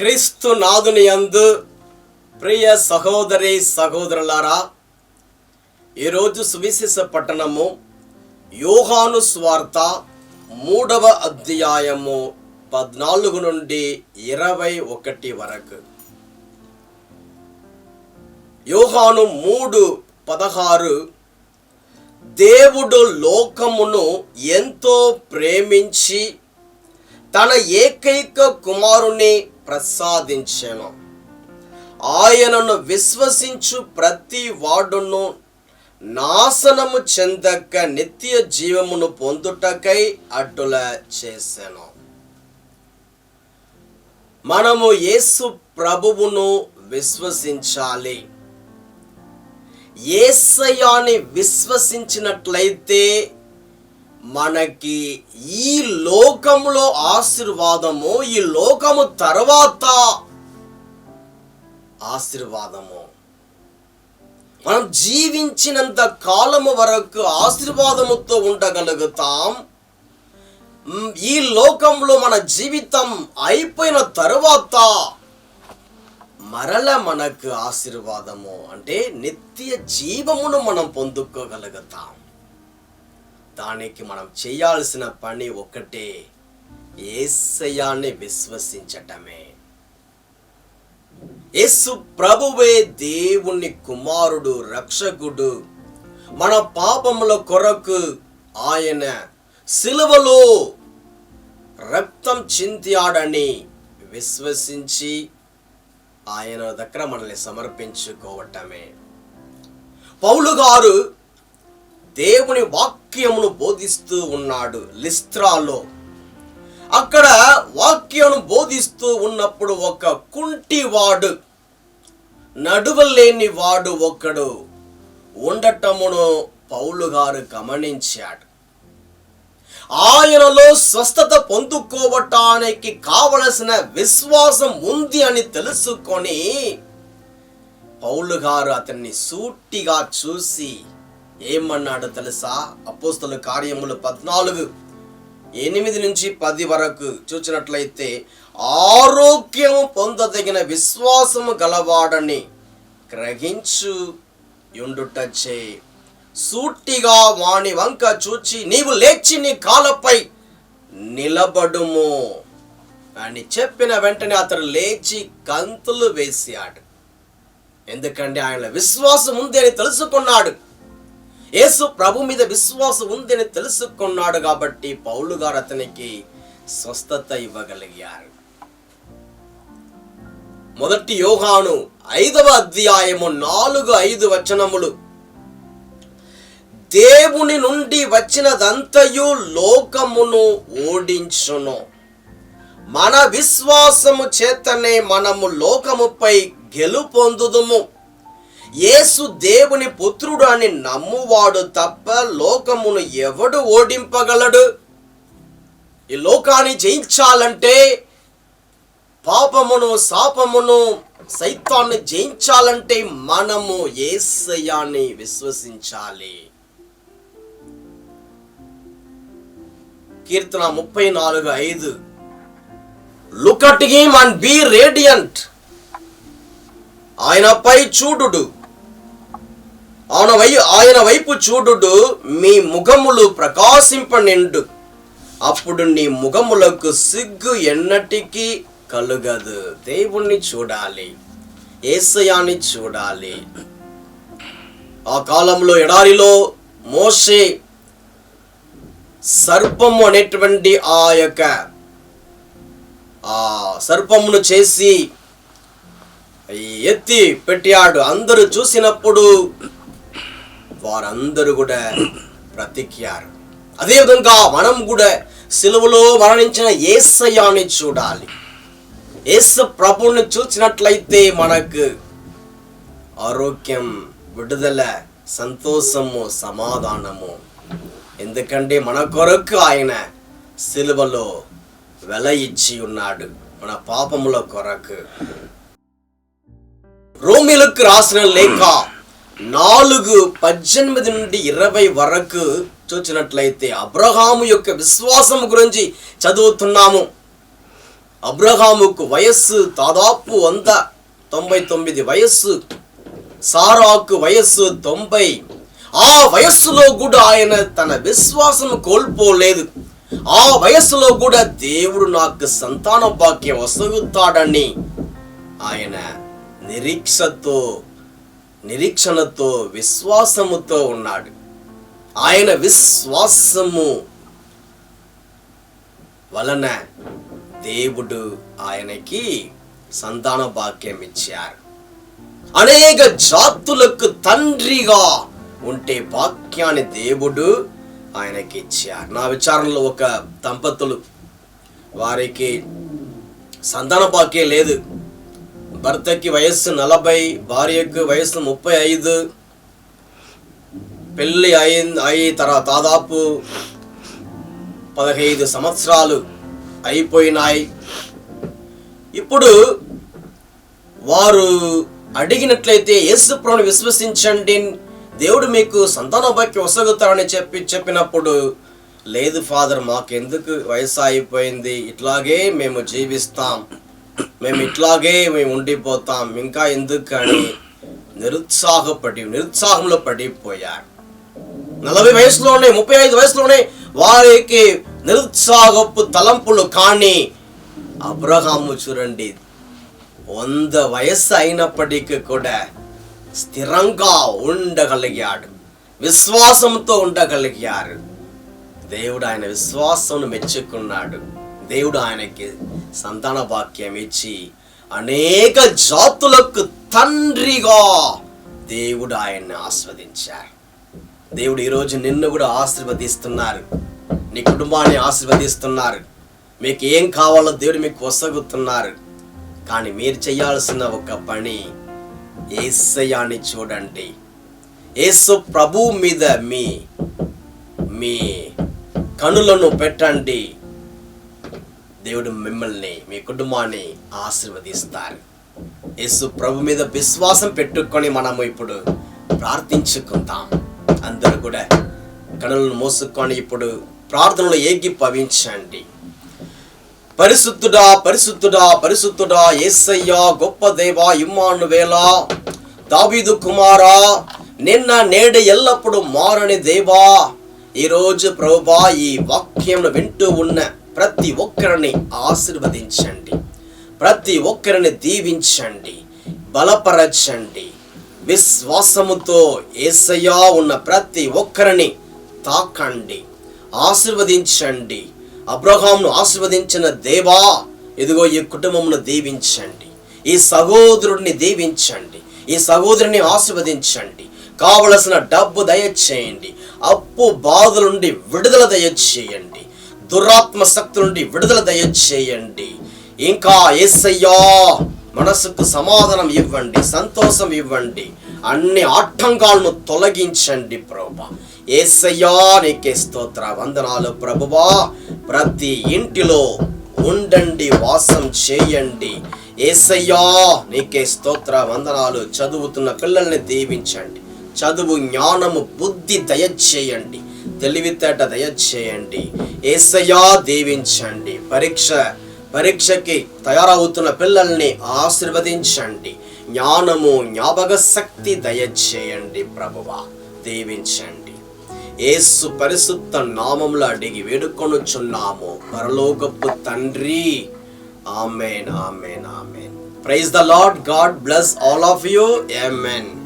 క్రీస్తు నాదుని యందు ప్రియ సహోదరి సహోదరులారా ఈరోజు సువిశేష పట్టణము యోహాను స్వార్త మూడవ అధ్యాయము పద్నాలుగు నుండి ఇరవై ఒకటి వరకు. యోహాను మూడు పదహారు దేవుడు లోకమును ఎంతో ప్రేమించి తన ఏకైక కుమారుని ప్రసాదించాను. ఆయనను విశ్వసించు ప్రతి వాడును నాశనము చెందక నిత్య జీవమును పొందుటకై అడ్డుల చేశాను మనము యేసు ప్రభువును విశ్వసించాలి. ఏసయాని విశ్వసించినట్లయితే మనకి ఈ లోకంలో ఆశీర్వాదము ఈ లోకము తర్వాత ఆశీర్వాదము. మనం జీవించినంత కాలము వరకు ఆశీర్వాదముతో ఉండగలుగుతాం. ఈ లోకంలో మన జీవితం అయిపోయిన తరువాత మరల మనకు ఆశీర్వాదము. అంటే నిత్య జీవమును మనం పొందుకోగలుగుతాం. దానికి మనం చేయాల్సిన పని ఒకటే ఏసయాన్ని విశ్వసించటమే. యేసు ప్రభువే దేవుని కుమారుడు రక్షకుడు. మన పాపముల కొరకు ఆయన సిలువలో రక్తం చింత్యాడని విశ్వసించి ఆయన దగ్గర మనల్ని సమర్పించుకోవటమే. పౌలు గారు దేవుని వాక్యమును బోధిస్తూ ఉన్నాడు లిస్త్రాలో. అక్కడ వాక్యమును బోధిస్తూ ఉన్నప్పుడు ఒక కుంటివాడు నడువలేని వాడు ఒకడు ఉండటమును పౌలు గారు గమనించాడు. ఆయనలో స్వస్థత పొందుకోవటానికి కావలసిన విశ్వాసం ఉంది అని తెలుసుకొని పౌలు గారు అతన్ని సూటిగా చూసి ఏమన్నాడు తెలుసా? అపోస్తల కార్యములు పద్నాలుగు. ఎనిమిది నుంచి పది వరకు చూసినట్లయితే ఆరోగ్యము పొందదగిన విశ్వాసము గలవాడని గ్రహించు యుండుటచ్చే సూటిగా వాణి వంక చూచి నీవు లేచి నీ కాలపై నిలబడుము అని చెప్పిన వెంటనే అతడు లేచి కంతులు వేసాడు ఎందుకంటే ఆయన విశ్వాసం ఉంది అని తెలుసుకున్నాడు. యేసు ప్రభు మీద విశ్వాసం ఉందని తెలుసుకున్నాడు కాబట్టి పౌలు గారు అతనికి స్వస్థత ఇవ్వగలిగారు. మొదటి యోగాను ఐదవ అధ్యాయము నాలుగు ఐదు వచనములు. దేవుని నుండి వచ్చినదంతయు లోకమును ఓడించును. మన విశ్వాసము చేతనే మనము లోకముపై గెలుపొందుదుము. యేసు దేవుని పుత్రుడు అని నమ్మువాడు తప్ప లోకమును ఎవడు ఓడింపగలడు? ఈ లోకాన్ని జయించాలంటే పాపమును శాపమును సైతాన్ని జయించాలంటే మనము ఏసయాన్ని విశ్వసించాలి. కీర్తన ముప్పై నాలుగు ఐదు. Look at him and be radiant ఆయనపై చూడుడు. ఆయన వై ఆయన వైపు చూడుడు మీ ముఖములు ప్రకాశింపనిండు. అప్పుడు నీ ముఖములకు సిగ్గు ఎన్నటికీ కలుగదు. దేవుణ్ణి చూడాలి. ఏసయాన్ని చూడాలి. ఆ కాలంలో ఎడారిలో మోసే సర్పము అనేటువంటి ఆ యొక్క ఆ సర్పమును చేసి ఎత్తి పెట్టాడు. అందరూ చూసినప్పుడు వారందరూ కూడా బ్రతికారు అదేవిధంగా మనం కూడా సిలువలో మరణించిన ఏసయాన్ని చూడాలి. ఏసు ప్రభువుని చూసినట్లయితే మనకు ఆరోగ్యం విడుదల సంతోషము సమాధానము. ఎందుకంటే మన కొరకు ఆయన సిలువలో వెల ఇచ్చి ఉన్నాడు మన పాపముల కొరకు. రోమిలకు రాసిన లేఖ నాలుగు పద్దెనిమిది నుండి ఇరవై వరకు చూచినట్లయితే అబ్రహాము యొక్క విశ్వాసం గురించి చదువుతున్నాము. అబ్రహాముకు వయస్సు దాదాపు వంద తొంభై తొమ్మిది వయస్సు సారాకు వయస్సు తొంభై. ఆ వయస్సులో కూడా ఆయన తన విశ్వాసం కోల్పోలేదు. ఆ వయస్సులో కూడా దేవుడు నాకు సంతాన భాగ్యం వసగుతాడని ఆయన నిరీక్షతో నిరీక్షణతో విశ్వాసముతో ఉన్నాడు. ఆయన విశ్వాసము వలన దేవుడు ఆయనకి సంతాన భాగ్యం ఇచ్చారు అనేక జాతులకు తండ్రిగా ఉంటే వాక్యాన్ని దేవుడు ఆయనకి ఇచ్చారు నా విచారణలో ఒక దంపతులు వారికి సంతాన భాగ్యం లేదు. భర్తకి వయస్సు నలభై భార్యకు వయస్సు ముప్పై ఐదు పెళ్ళి అయింది అయి తర్వాత దాదాపు పదహైదు సంవత్సరాలు అయిపోయినాయి. ఇప్పుడు వారు అడిగినట్లయితే యేసు ప్రభుని విశ్వసించండి దేవుడు మీకు సంతాన భాగ్యం వసగుతారని చెప్పి చెప్పినప్పుడు లేదు ఫాదర్ మాకెందుకు వయసు అయిపోయింది ఇట్లాగే మేము జీవిస్తాం. మేము ఇట్లాగే మేము ఉండిపోతాం. ఇంకా ఎందుకు అని నిరుత్సాహపడి నిరుత్సాహంలో పడిపోయారు. నలభై వయసులోనే ముప్పై ఐదు వయసులోనే వారికి నిరుత్సాహపు తలంపులు కానీ అబ్రహాము చూడండి వంద వయస్సు అయినప్పటికీ కూడా స్థిరంగా ఉండగలిగాడు. విశ్వాసంతో ఉండగలిగారు. దేవుడు ఆయన విశ్వాసం మెచ్చుకున్నాడు. దేవుడు ఆయనకి సంతాన భాక్యం ఇచ్చి అనేక జాతులకు తండ్రిగా దేవుడు ఆయన్ని ఆస్వాదించారు. దేవుడు ఈరోజు నిన్ను కూడా ఆశీర్వదిస్తున్నారు. నీ కుటుంబాన్ని ఆశీర్వదిస్తున్నారు. మీకు ఏం కావాలో దేవుడు మీకు వసగుతున్నారు. కానీ మీరు చేయాల్సిన ఒక పని ఏసయాన్ని చూడండి. ఏసు ప్రభు మీద మీ మీ కనులను పెట్టండి. దేవుడు మిమ్మల్ని మీ కుటుంబాన్ని ఆశీర్వదిస్తారు. యేసు ప్రభు మీద విశ్వాసం పెట్టుకొని మనము ఇప్పుడు ప్రార్థించుకుందాం. అందరూ కూడా కనులను మోసుకొని ఇప్పుడు ప్రార్థనలో ఏకీభవించండి. పరిశుద్ధుడా పరిశుద్ధుడా పరిశుద్ధుడా ఏసయ్యా గొప్ప దేవా ఇమ్మానువేలా దావీదు కుమారా నిన్న నేడు ఎల్లప్పుడూ మారని దేవా ఈరోజు ప్రభుబా ఈ వాక్యంను వింటూ ఉన్న ప్రతి ఒక్కరిని ఆశీర్వదించండి. ప్రతి ఒక్కరిని దీవించండి. బలపరచండి. విశ్వాసముతో ఏసయ్యా ఉన్న ప్రతి ఒక్కరిని తాకండి. ఆశీర్వదించండి. అబ్రహాంను ఆశీర్వదించిన దేవా ఇదిగో ఈ కుటుంబమును దీవించండి. ఈ సహోదరుడిని దీవించండి. ఈ సహోదరుని ఆశీర్వదించండి. కావలసిన డబ్బు దయచేయండి. అప్పు బాధల నుండి విడుదల దయచేయండి. దురాత్మ శక్తి నుండి విడుదల దయచేయండి. ఇంకా ఏసయ్యా మనసుకు సమాధానం ఇవ్వండి సంతోషం ఇవ్వండి అన్ని ఆటంకాలను తొలగించండి ప్రభా. ఏసయ్యా నీకే స్తోత్ర వందనాలు ప్రభువా. ప్రతి ఇంటిలో ఉండండి వాసం చేయండి. ఏసయ్యా నీకే స్తోత్ర వందనాలు. చదువుతున్న పిల్లల్ని దీవించండి. చదువు జ్ఞానము బుద్ధి దయచేయండి. తెలివితేట దయచేయండి. ఏసయా దీవించండి. పరీక్ష పరీక్షకి తయారవుతున్న పిల్లల్ని ఆశీర్వదించండి. జ్ఞానము జ్ఞాపక శక్తి దయచేయండి ప్రభువ. దీవించండి. ఏసు పరిశుద్ధ నామంలో అడిగి వేడుకొనుచున్నాము. పరలోకపు తండ్రి. Amen amen amen. Praise the Lord God bless all of you amen